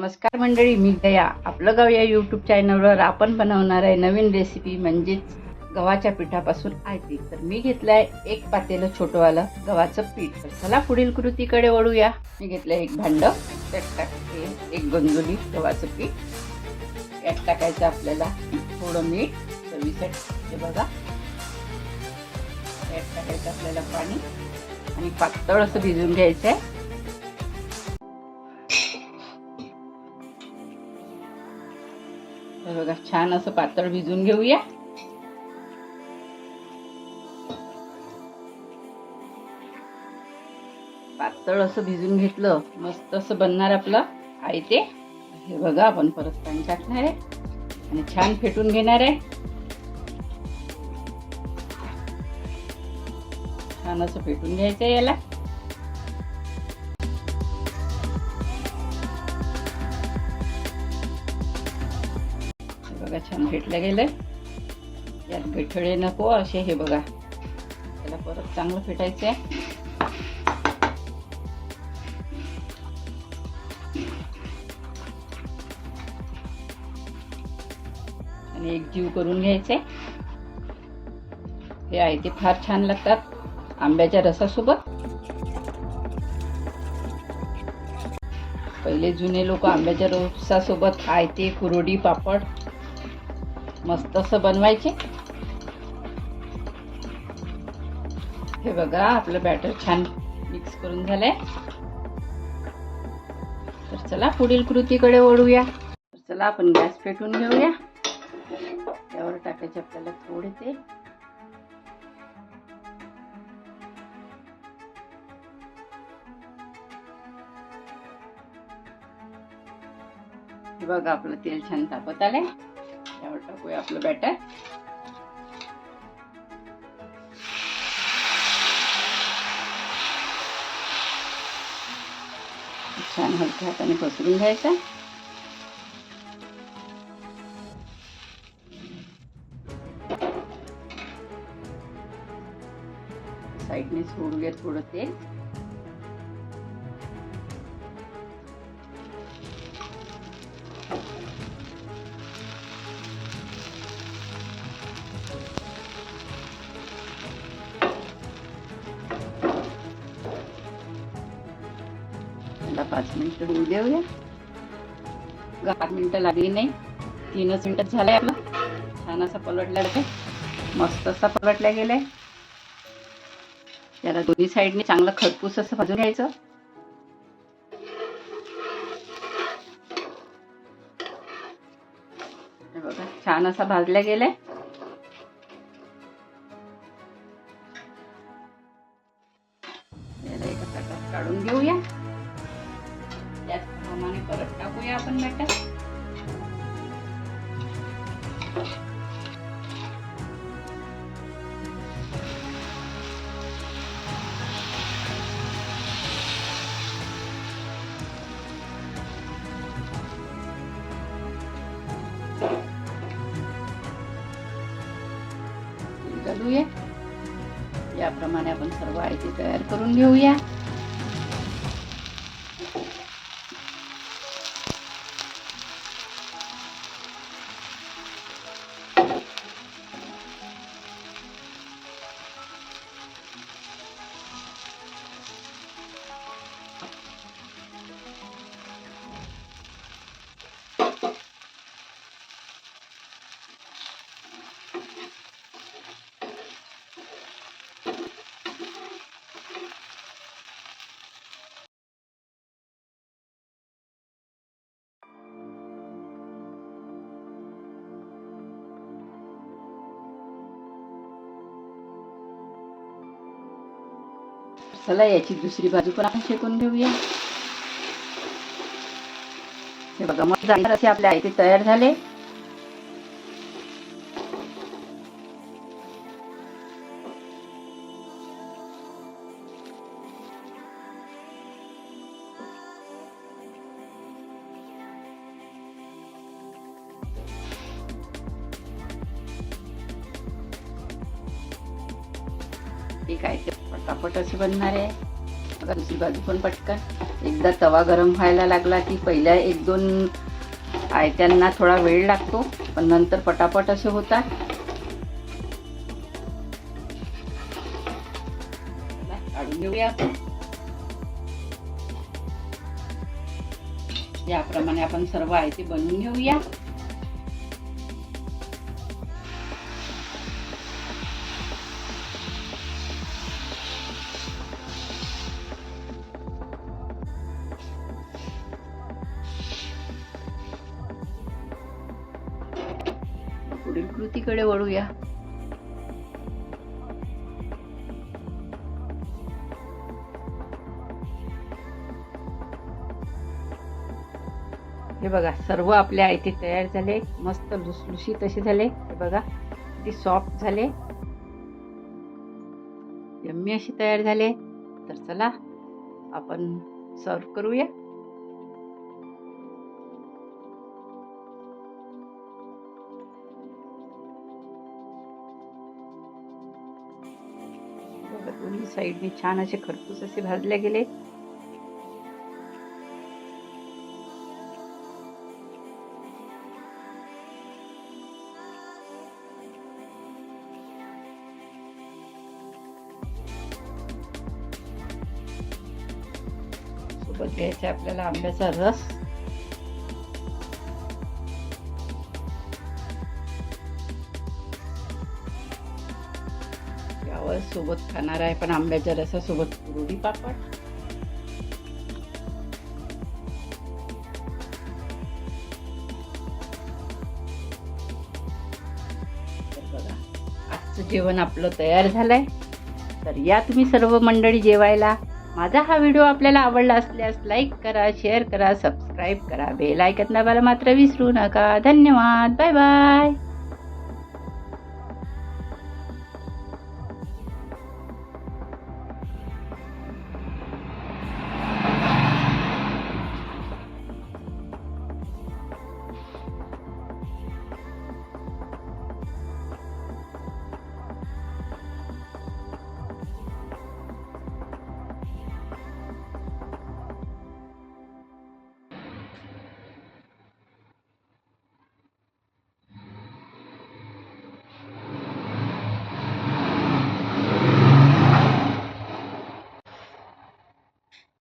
नमस्कार मंडळी मी गया. आपलं गाव या यूट्यूब चॅनलवर आपण बनवणार आहे नवीन रेसिपी म्हणजेच गव्हाच्या पिठापासून आयती तर मी घेतलं आहे एक पातेलं छोटंवालं गव्हाचं पीठ. तर चला पुढील कृतीकडे वळूया. मी घेतलं एक भांड. त्यात टाकते एक गंजुली गव्हाचं पीठ. यात टाकायचं आपल्याला थोडं मीठ चवीसाठी हे बघा. यात टाकायचं आपल्याला पाणी आणि पातळ असं भिजून घ्यायचं आहे तर बघा छान असं पातळ भिजून घेऊया. पातळ असं भिजून घेतलं मस्त असं बनणार आपलं आहे ते. हे बघा आपण परत पाणी टाकणार आहे आणि छान फेटून घेणार आहे. छान असं फेटून घ्यायचं आहे याला. बघा छान भेटलं गेलं यात गठळे नको असे हे बघा. त्याला परत चांगलं फेटायचं आहे आणि एक जीव करून घ्यायचे हे आहे ते फार छान लागतात आंब्याच्या रसासोबत. पहिले जुने लोक आंब्याच्या रसासोबत आयते कुरोडी पापड. मस्त असं बनवायचे. हे बघा आपलं बॅटर छान मिक्स करून झालंय. तर चला पुढील कृतीकडे ओढूया तर चला आपण गॅस पेटून घेऊया. त्यावर टाकायचे आपल्याला थोडे तेल. बघा आपलं तेल छान तापत आलंय. टाकूया आपलं बॅटर छान हलक्या हाताने पसरून घ्यायचा. साईडने सोडूया थोडं तेल. त्याला पाच मिनिटं होऊ देऊया. दहा मिनिटं लागली नाही. तीनच मिनिटं झालंय आपलं. छान असा पलटला ते मस्त असा पलटला गेलाय. त्याला दोन्ही साईडने चांगलं खरपूस असं भाजून घ्यायचं. बघा छान असा भाजला गेलाय. काढून घेऊया. परत टाकूया आपण मॅटर घालूया. याप्रमाणे आपण सर्व आयती तयार करून घेऊया. चला याची दुसरी बाजू पण आपण शेकून घेऊया. हे बघा मग जाणार असे आपले आयते तयार झाले. ठीक आहे पापट पटापट असे बनणार आहे. बघा दुसरी बाजू पण पटकन. एकदा तवा गरम व्हायला लागला की पहिल्या एक दोन आयत्यांना थोडा वेळ लागतो पण नंतर पटापट असे होतात. काढून घेऊया आपण. याप्रमाणे आपण सर्व आयते बनवून घेऊया. पुढील कृतीकडे वळूया. हे बघा सर्व आपल्या आयते तयार झाले मस्त लुसलुशीत असे झाले. हे बघा किती सॉफ्ट झाले. यम्मी अशी तयार झाले. तर चला आपण सर्व करूया. दोन्ही साईडने छान असे खरपूस असे भाजले गेले. सोबत घ्यायचा आपल्याला आंब्याचा रस. पापड सोबत खाणार आहे पण आंब्याच्या रसासोबत कुरडी पापड. बघा आजचं जेवण आपलं तयार झालंय. तर या तुम्ही सर्व मंडळी जेवायला. माझा हा व्हिडिओ आपल्याला आवडला असल्यास लाईक करा शेअर करा सबस्क्राईब करा. बेल ऐकत दाबायला मात्र विसरू नका. धन्यवाद. Bye bye.